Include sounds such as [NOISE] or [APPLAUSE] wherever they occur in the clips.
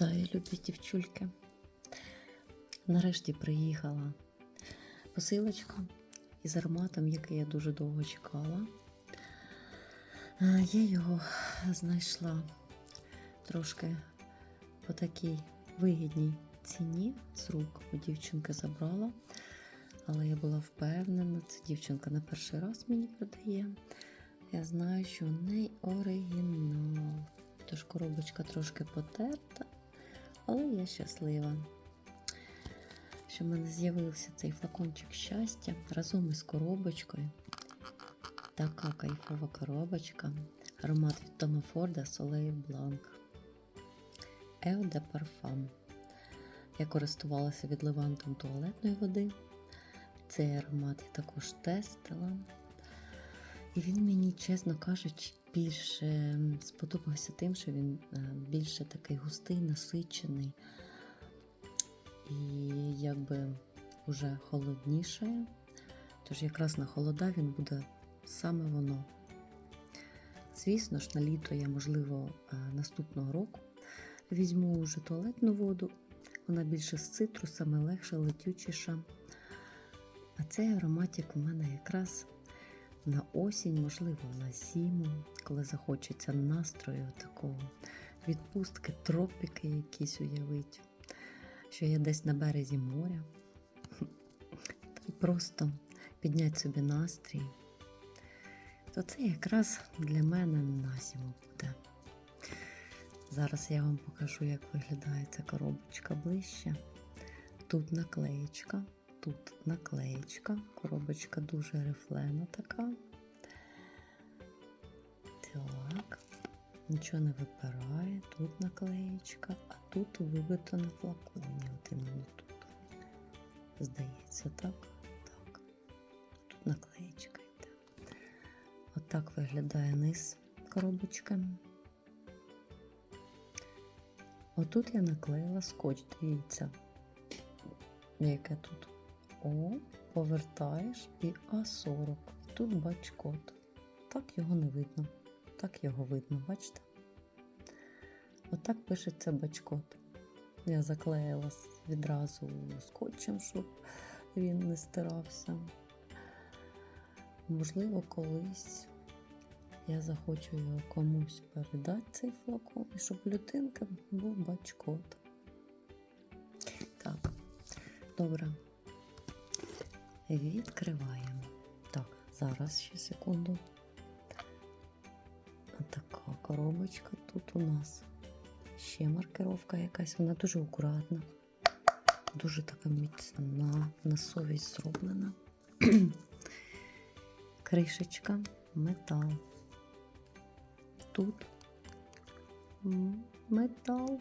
Вітаю, любі дівчульки. Нарешті приїхала посилочка із ароматом, який я дуже довго чекала. Е, Я його знайшла трошки по такій вигідній ціні з рук. У дівчинки забрала, але я була впевнена, це дівчинка на перший раз мені продає. Я знаю, що в неї оригінал. Тож коробочка трошки потерта, але я щаслива, що в мене з'явився цей флакончик щастя разом із коробочкою. Така кайфова коробочка. Аромат від Тома Форда Soleil Blanc. Eau de Parfum. Я користувалася відливантом туалетної води. Цей аромат я також тестила. І він мені, чесно кажучи, більше сподобався тим, що він е, більше такий густий, насичений і якби вже холоднішає. Тож якраз на холода він буде саме воно. Звісно ж, на літо я, можливо, е, наступного року візьму вже туалетну воду. Вона більше з цитрусами, легша, летючіша. А цей ароматик у мене якраз на осінь, можливо, на зиму, коли захочеться настрою такого відпустки, тропіки якісь уявить, що я десь на березі моря. І просто підняти собі настрій, то це якраз для мене на зиму буде. Зараз я вам покажу, як виглядає ця коробочка ближче. Тут наклеєчка. Тут наклеєчка, коробочка дуже рифлена така. Так, нічого не випирає, тут наклеєчка, а тут вибито на флаконі. От іменно тут. Здається, так? Так. Тут наклеєчка йде. Отак виглядає низ коробочки. Отут я наклеїла скотч, дивіться, яке тут. О, повертаєш і А40. Тут бач код. Так його не видно. Так його видно, бачите? Отак пишеться бачкод. Я заклеїла відразу скотчем, щоб він не стирався. Можливо, колись я захочу його комусь передати цей флакон, і щоб людинка був бачкод. Так, добре. Відкриваємо. Так, зараз ще секунду. Така коробочка тут у нас. Ще маркировка якась, вона дуже акуратна, дуже така міцна, на совість зроблена. [CLEARS THROAT] Кришечка, метал. Тут метал.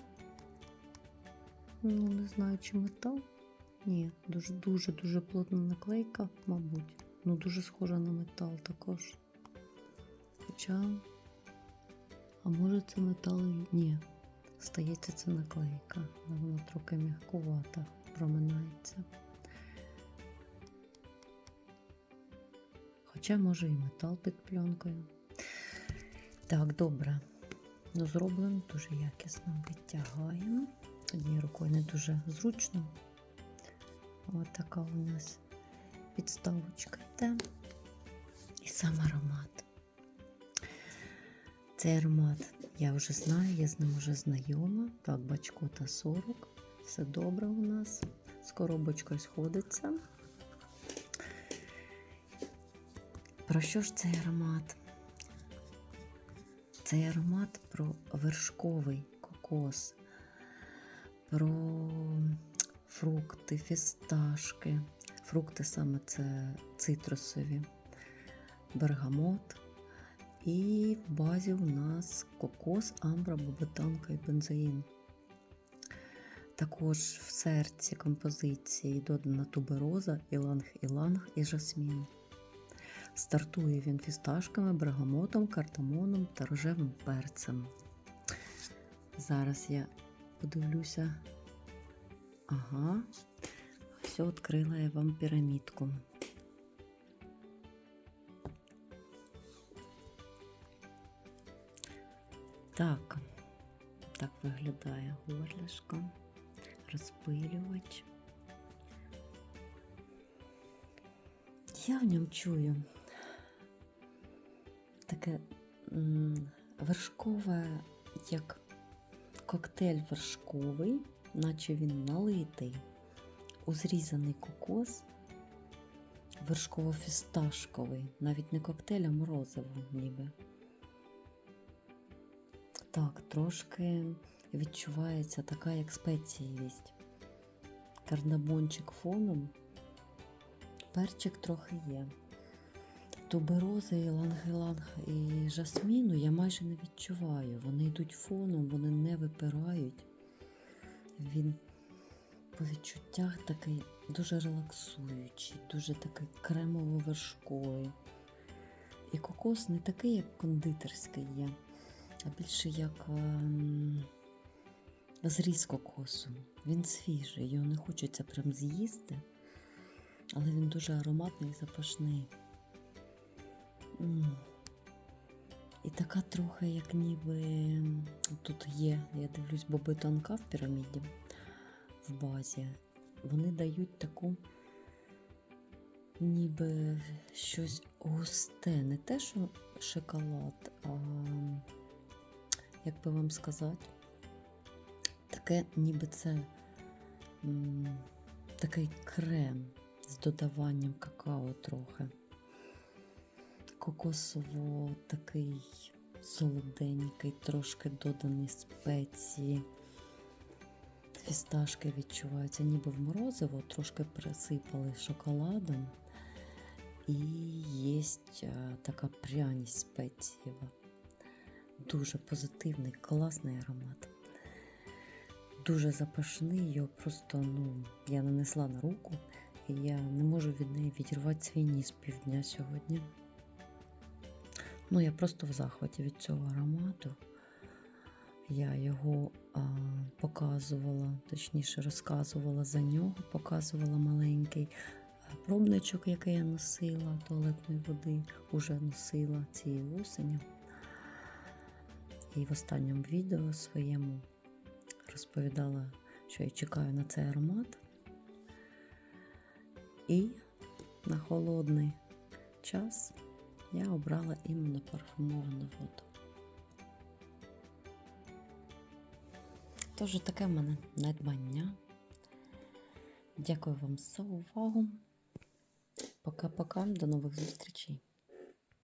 Ну, не знаю, чи метал. Ні, дуже-дуже дуже плотна наклейка, мабуть. Ну, дуже схожа на метал також. Хоча, а може це метал ні. Стається це наклейка, вона трохи м'якувата, проминається. Хоча, може, і метал під пленкою. Так, добре. Ну, зроблено дуже якісно. Відтягаємо. Однією рукою не дуже зручно. Ось така у нас підставочка йде. І сам аромат. Цей аромат я вже знаю, я з ним вже знайома. Так, бачкота 40. Все добре у нас. З коробочкою сходиться. Про що ж цей аромат? Цей аромат про вершковий кокос, про фрукти, фісташки. Фрукти саме це цитрусові, бергамот. І в базі у нас кокос, амбра, бобетанка і бензоїн. Також в серці композиції додана тубероза, іланг-іланг і жасмін. Стартує він фісташками, бергамотом, картамоном та рожевим перцем. Зараз я подивлюся. Ага, все, відкрила я вам пірамідку. Так, Так виглядає горлишко, розпилювач. Я в ньому чую таке вершкове, як коктейль вершковий, наче він налитий у зрізаний кокос, вершково-фісташковий, навіть не коктейль, а морозиво ніби. Так, трошки відчувається така як спецієвість. Кардамончик фоном, перчик трохи є. Туберози, і лангеланг і жасміну я майже не відчуваю. Вони йдуть фоном, вони не випирають. Він по відчуттях такий дуже релаксуючий, дуже такий кремово-вершковий. І кокос не такий, як кондитерський є, а більше як ем, зріз кокосу. Він свіжий, його не хочеться прям з'їсти, але він дуже ароматний і запашний. М. І така трохи, як ніби тут є, я дивлюсь, боби тонка в піраміді в базі. Вони дають таку, ніби щось густе, не те, що шоколад, а як би вам сказати, таке, ніби це такий крем з додаванням какао трохи кокосово такий солоденький, трошки доданий спеції. Фісташки відчуваються, ніби в морозиво, трошки присипали шоколадом. І є така пряність спецієва. Дуже позитивний, класний аромат. Дуже запашний, його просто ну, я нанесла на руку, і я не можу від неї відірвати свій ніс півдня сьогодні. Ну, я просто в захваті від цього аромату. Я його а, показувала, точніше, розказувала за нього, показувала маленький пробничок, який я носила туалетної води, уже носила цієї осені. І в останньому відео своєму розповідала, що я чекаю на цей аромат. І на холодний час я обрала іменно парфумовану воду. Тож таке в мене надбання. Дякую вам за увагу. Пока-пока, до нових зустрічей.